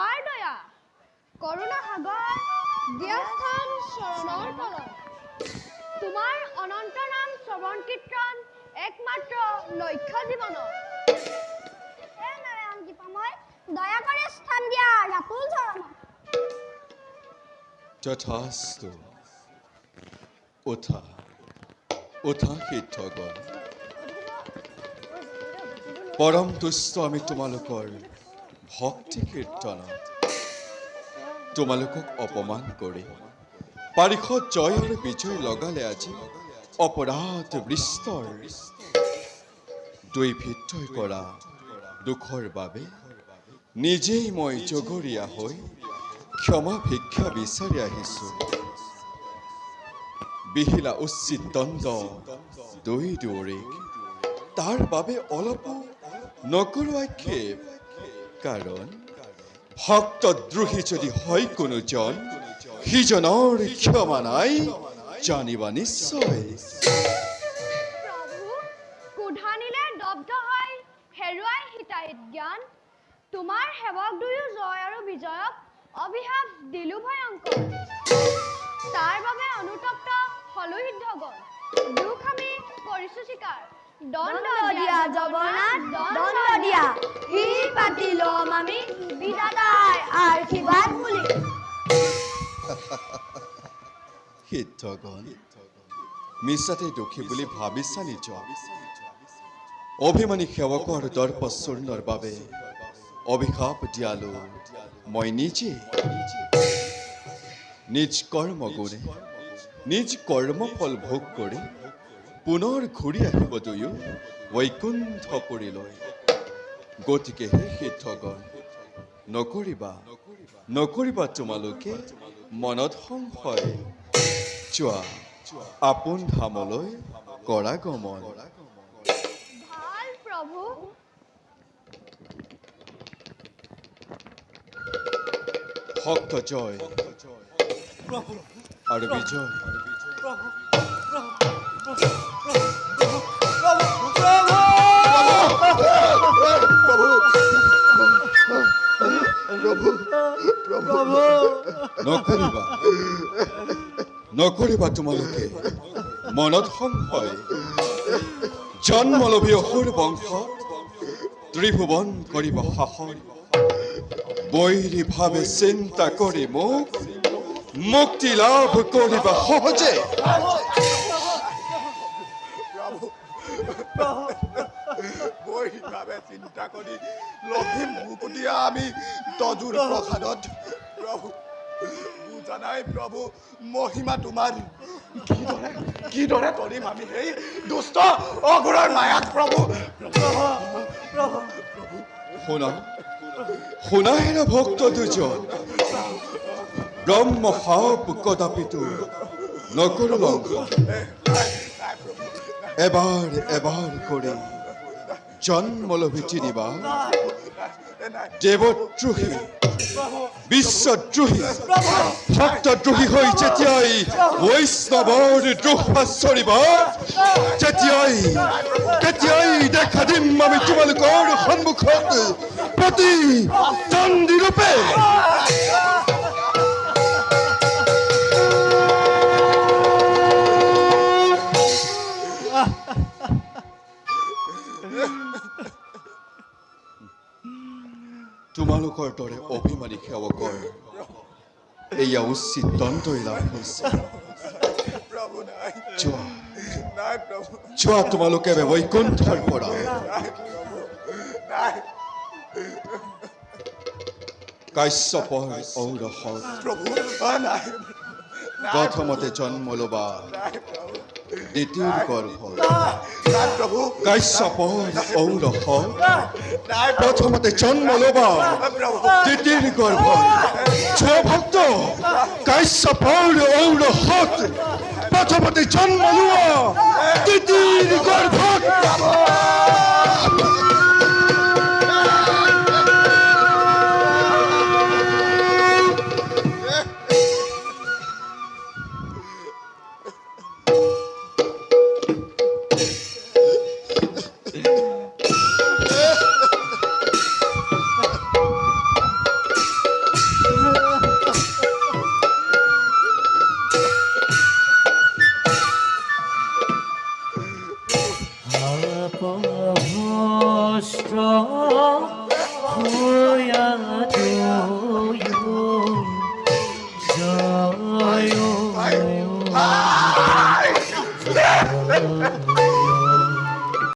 অপাৰ দয়া কৰোণা সাগৰ দিয়াস্থান চৰণৰ তলত তোমাৰ অনন্ত নাম শ্ৰৱণ কীৰ্তন একমাত্ৰ লক্ষ্য জীৱনৰ নাৰায়ণ দীপময় দয়া কৰি স্থান দিয়া ৰাতুল চৰণত তথাস্তু উঠা। উঠা সিদ্ধগণ। পৰম তুষ্ট আমি তোমালোকৰ ভক্তি কীৰ্তনত তোমালোকক অপমান কৰি পাৰিষদ জয় আৰু বিজয় লগালে আজি অপৰাধ বৃষ্টৰ দুই ভিত্তই কৰা দুখৰ বাবে নিজেই মই জগৰীয়া হৈ ক্ষমা ভিক্ষা বিচাৰি আহিছো। বিহিলা উচিত দণ্ড দুই দুৱৰীক। তাৰ বাবে অলপো নকৰো আক্ষেপ কাৰণ ভক্তদ্ৰোহী যদি হয় কোনোজন সিজনৰ ক্ষমা নাই, জানিবা নিশ্চয়। কোধানিলে দগ্ধ হয় হেৰুৱাই হিতাহিত জ্ঞান, তোমাৰ সেৱক দুয়ো জয় আৰু বিজয়ক অভিশাপ দিলো ভয়ংকৰ তাৰ বাবে অনুতপ্ত হলো সিদ্ধগণ। দুখ আমি কৰিছো স্বীকাৰ। দণ্ড জগন্নাথ দণ্ড দিয়া শিৰ পাতি ল'ম আমি বিধাতাৰ আশীৰ্বাদ বুলি। সিদ্ধগণ মিছাতে দোষী বুলি ভাবিছা নিজ। অভিমানী সেৱক আৰু দৰ্পচূৰ্ণৰ বাবে অভিশাপ দিয়ালো মই নিজে। নিজ কৰ্ম গুণে নিজ কৰ্মফল ভোগ কৰি পুনৰ ঘূৰি আহিব দুয়ো বৈকুণ্ঠপুৰীলৈ গতিকে হে সিদ্ধগণ নকৰিবা নকৰিবা তোমালোকে মনত সংশয়। চোৱা আপোন ধামলৈ কৰা গমন। প্ৰভু। ভক্ত জয়। আৰু বিজয়। নকৰিবা নকৰিবা তোমালোকে। মনত সংশয় জন্মলভী অসুৰ বংশ। ত্ৰিভুৱন কৰিব শাসন। বৈৰী ভাৱে চিন্তা কৰি মোক। মুক্তি লাভ কৰিবা সহজে। চিন্তা কৰি লখিম ভূপতীয়া আমি তজুৰ প্ৰসাদত প্ৰভু বুজা নাই প্ৰভু মহিমা তোমাৰ কিদৰে কিদৰে তৰিম আমি সেই দুষ্ট অঘোৰৰ মায়াক প্ৰভু শুনা শুনা ভক্ত দুজন। ব্ৰহ্ম সাপ কদাপিতো নকৰো লংঘন এবাৰ এবাৰ কৰি জন্মলভী তিনিবাৰ দেৱদ্ৰোহী বিশ্বদ্রোহী ভক্তদ্রোহী হৈ যেতিয়াই বৈষ্ণৱৰ দ্ৰোহ চৰিব তেতিয়াই তেতিয়াই দেখা দিম আমি তোমালোকৰ সন্মুখত প্ৰতি চণ্ডীৰূপে। তোমালোকৰ দৰে অভিমানী সেৱকৰ এয়া উচিত দণ্ডই লাভ হৈছে। যোৱা। তোমালোকে বৈকুণ্ঠৰ পৰা। কাশ্যপৰ ঔৰসত প্ৰথমতে জন্ম ল'বা। দ্বিতীয় গৰ্ভ কাশ্যপৰ ঔৰসত নাই প্ৰথমতে জন্ম ল'বা। দ্বিতীয় গৰ্ভ ভক্ত। কাশ্যপৰ ঔৰসত প্ৰথমতে জন্ম লোৱা জয়